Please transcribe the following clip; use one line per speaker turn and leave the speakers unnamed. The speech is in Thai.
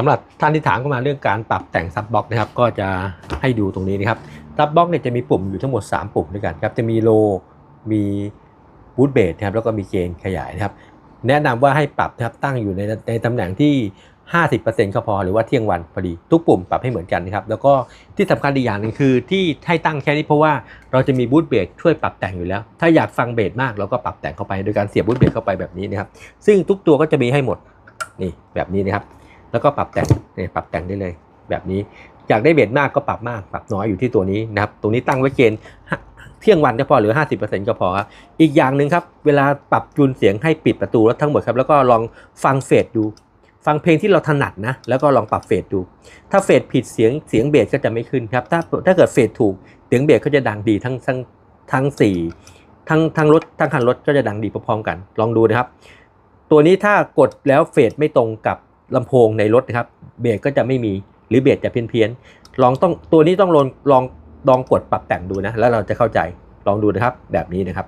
สำหรับท่านที่ถามเข้ามาเรื่องการปรับแต่งซับบ็อกนะครับ ก็จะให้ดูตรงนี้นะครับซับบ็อกเนี่ยจะมีปุ่มอยู่ทั้งหมด 3 ปุ่มด้วยกันครับจะมีโลมีบูทเบสนะครับแล้วก็มีเกณฑ์ขยายนะครับ แนะนำว่าให้ปรับนะครับตั้งอยู่ในในตำแหน่งที่ 50%ก็พอหรือว่าเที่ยงวันพอดี ทุกปุ่มปรับให้เหมือนกันนะครับ แล้วก็ที่สำคัญอีกอย่างหนึ่งคือที่ให้ตั้งแค่นี้เพราะว่าเราจะมีบูทเบสช่วยปรับแต่งอยู่แล้ว ถ้าอยากฟังเบสมากเราก็ปรับแต่งเข้าไป โดยการเสียบบูทเบสเข้าไปแบบนี้นะครับ ซึ่งทุกตัวก็จะมีให้หมดนี่แบบนี้นะครับ แล้วก็ปรับแต่งนี่ปรับแต่งได้เลย แบบนี้อยากได้เบสมากก็ปรับมากปรับน้อยอยู่ที่ตัวนี้นะครับตรงนี้ตั้งไว้เกณฑ์เที่ยงวันก็พอหรือ 50%ก็พอครับอีกอย่างหนึ่งครับเวลาปรับจูนเสียงให้ปิดประตูแล้วทั้งหมดครับแล้วก็ลองฟังเฟดดู ฟังเพลงที่เราถนัดนะแล้วก็ลองปรับเฟดดู ถ้าเฟดผิดเสียงเสียงเบสก็จะไม่ขึ้นครับถ้าถ้าเกิดเฟดถูกเสียงเบสก็จะดังดีทั้งทั้งทั้งสี่ทั้งทั้งรถทั้งคันรถก็จะดังดีพร้อมๆกัน ลองดูนะครับ ตัวนี้ถ้ากดแล้วเฟดไม่ตรงกับ ลำโพงในรถนะครับเบสก็จะไม่มีหรือเบสจะเพี้ยนๆลองต้องตัวนี้ต้องลองลองลองกดปรับแต่งดูนะแล้วเราจะเข้าใจลองดูนะครับแบบนี้นะครับ